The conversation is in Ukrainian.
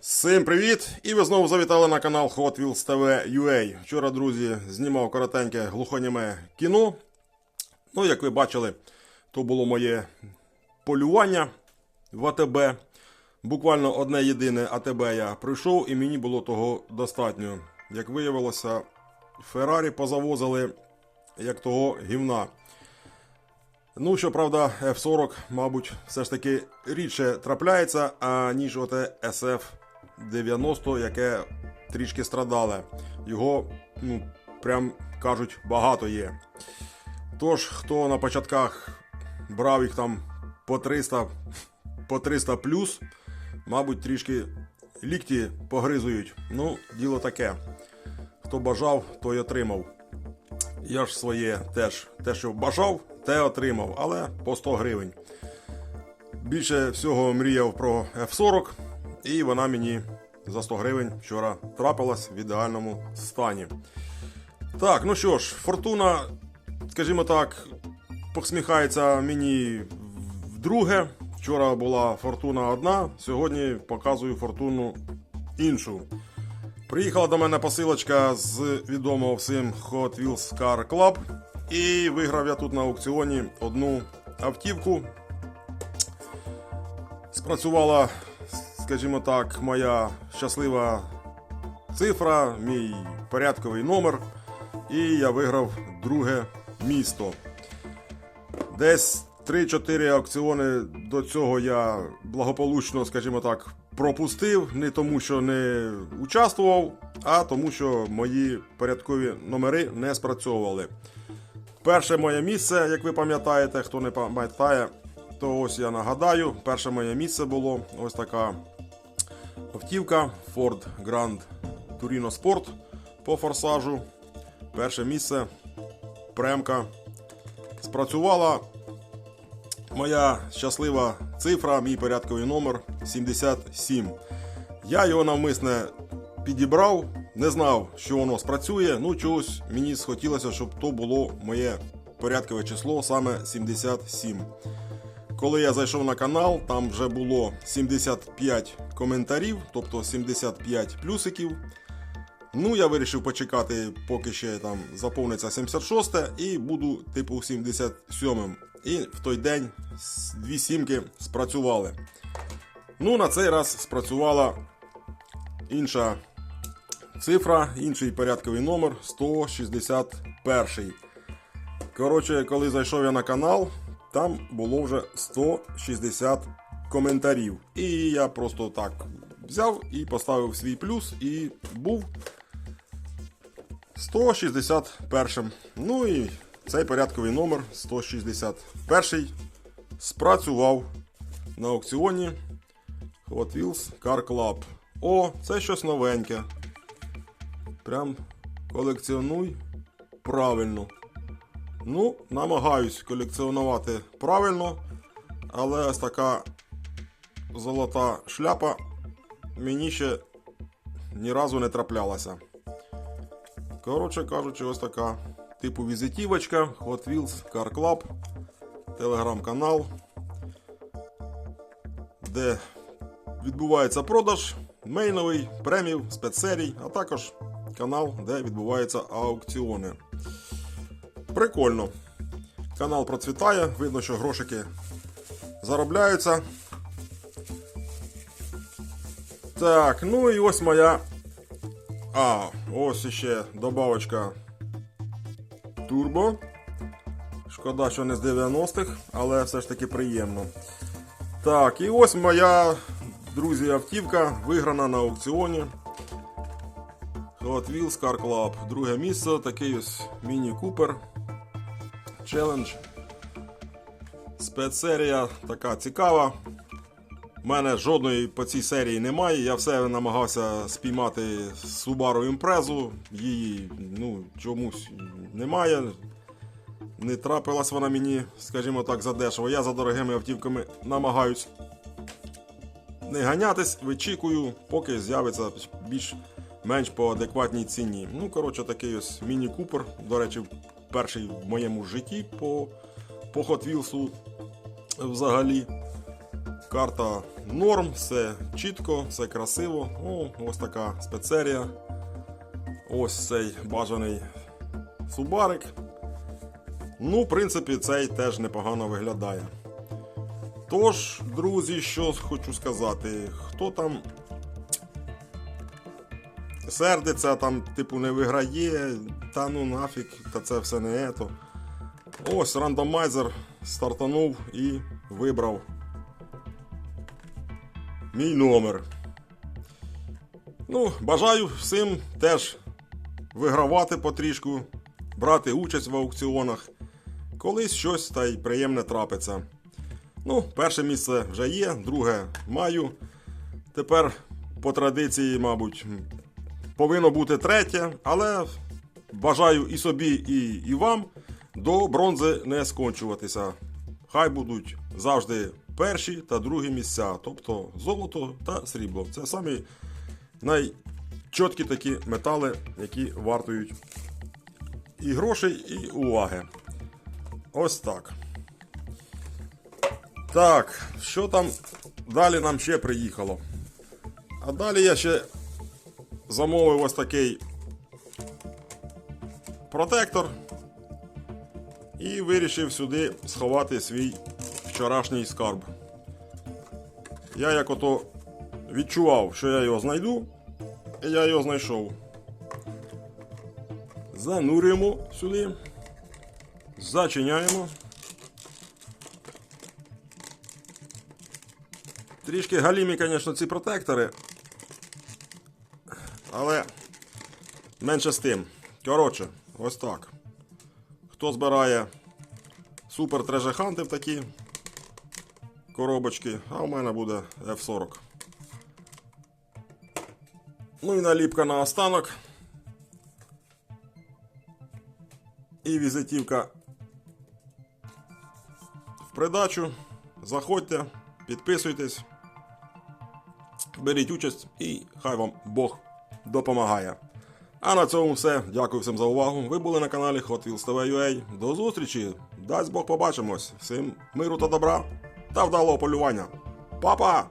Всім привіт! І ви знову завітали на канал Hot Wheels TV UA. Вчора, друзі, знімав коротеньке глухоніме кіно. Ну, як ви бачили, то було моє полювання в АТБ. Буквально одне єдине АТБ я прийшов і мені було того достатньо. Як виявилося, Феррарі позавозили як того гівна. Ну, щоправда, F40, мабуть, все ж таки рідше трапляється, аніж оте SF90, яке трішки страдале. Його, ну, прям кажуть, багато є. Тож, хто на початках брав їх там по 300, по 300 плюс, мабуть, трішки лікті погризують. Ну, діло таке. Хто бажав, той отримав. Я ж своє теж те, що бажав, те отримав, але по 100 гривень. Більше всього мріяв про F40, і вона мені за 100 гривень вчора трапилась в ідеальному стані. Так, ну що ж, фортуна, скажімо так, посміхається мені вдруге. Вчора була фортуна одна, сьогодні показую фортуну іншу. Приїхала до мене посилочка з відомого всім Hot Wheels Car Club. І виграв я тут на аукціоні одну автівку. Спрацювала, скажімо так, моя щаслива цифра, мій порядковий номер. І я виграв друге місто. Десь 3-4 аукціони до цього я благополучно, скажімо так, пропустив. Не тому, що не участвував, а тому, що мої порядкові номери не спрацьовували. Перше моє місце, як ви пам'ятаєте, хто не пам'ятає, то ось я нагадаю, перше моє місце було ось така автівка Ford Grand Turino Sport по форсажу. Перше місце премка. Спрацювала моя щаслива цифра, мій порядковий номер 77. Я його навмисне підібрав, не знав, що воно спрацює. Ну, чогось мені схотілося, щоб то було моє порядкове число, саме 77. Коли я зайшов на канал, там вже було 75 коментарів, тобто 75 плюсиків. Ну, я вирішив почекати, поки ще там заповниться 76 і буду типу 77-м. І в той день дві сімки спрацювали. Ну, на цей раз спрацювала інша цифра, інший порядковий номер 161. Коротше, коли зайшов я на канал, там було вже 160 коментарів. І я просто так взяв і поставив свій плюс, і був 161. Ну і цей порядковий номер 161 спрацював на аукціоні Hot Wheels Car Club. О, це щось новеньке. Прям колекціонуй правильно. Ну, намагаюсь колекціонувати правильно, але ось така золота шляпа мені ще ні разу не траплялася. Коротше кажучи, ось така типу візитівочка Hot Wheels Car Club, телеграм-канал, де відбувається продаж мейновий, премів, спецсерій, а також канал, де відбуваються аукціони. Прикольно. Канал процвітає, видно, що грошики заробляються. Так, ну і ось моя. А, ось іще добавочка турбо. Шкода, що не з 90-х, але все ж таки приємно. Так, і ось моя, друзі, автівка виграна на аукціоні. Hot Wheels Car Club. Друге місце, такий ось Міні Купер. Челендж. Спецсерія така цікава. У мене жодної по цій серії немає. Я все намагався спіймати Subaru Impreza. Її ну, чомусь немає. Не трапилась вона мені, скажімо так, задешево. Я за дорогими автівками намагаюсь не ганятись, вичікую, поки з'явиться більш-менш по адекватній ціні. Ну, коротше, такий ось міні-купер. До речі, перший в моєму житті по, по Hot Wheels взагалі. Карта норм, все чітко, все красиво. О, ось така спецерія. Ось цей бажаний субарик. Ну, в принципі, цей теж непогано виглядає. Тож, друзі, що хочу сказати, хто там сердиться, там, типу, не виграє, та ну нафіг, та це все не ето. Ось рандомайзер стартанув і вибрав мій номер. Ну, бажаю всім теж вигравати потрішку, брати участь в аукціонах. Колись щось та й приємне трапиться. Ну, перше місце вже є, друге маю. Тепер по традиції, мабуть, повинно бути третє, але бажаю і собі, і, і вам до бронзи не скончуватися. Хай будуть завжди перші та другі місця, тобто золото та срібло. Це самі найчіткі такі метали, які вартують і грошей, і уваги. Ось так. Так, що там далі нам ще приїхало? А далі я ще замовив ось такий протектор і вирішив сюди сховати свій вчорашній скарб. Я як ото відчував, що я його знайду, і я його знайшов. Занурюємо сюди, зачиняємо. Трішки галімі, звісно, ці протектори. Але менше з тим. Коротше, ось так. Хто збирає супер трежеханти в такі коробочки, а у мене буде F40. Ну і наліпка на останок. І візитівка в придачу. Заходьте, підписуйтесь, беріть участь і хай вам Бог допомагає. А на цьому все. Дякую всім за увагу. Ви були на каналі Hot Wheels TV. До зустрічі! Дасть Бог побачимось. Всім миру та добра та вдалого полювання. Па-па!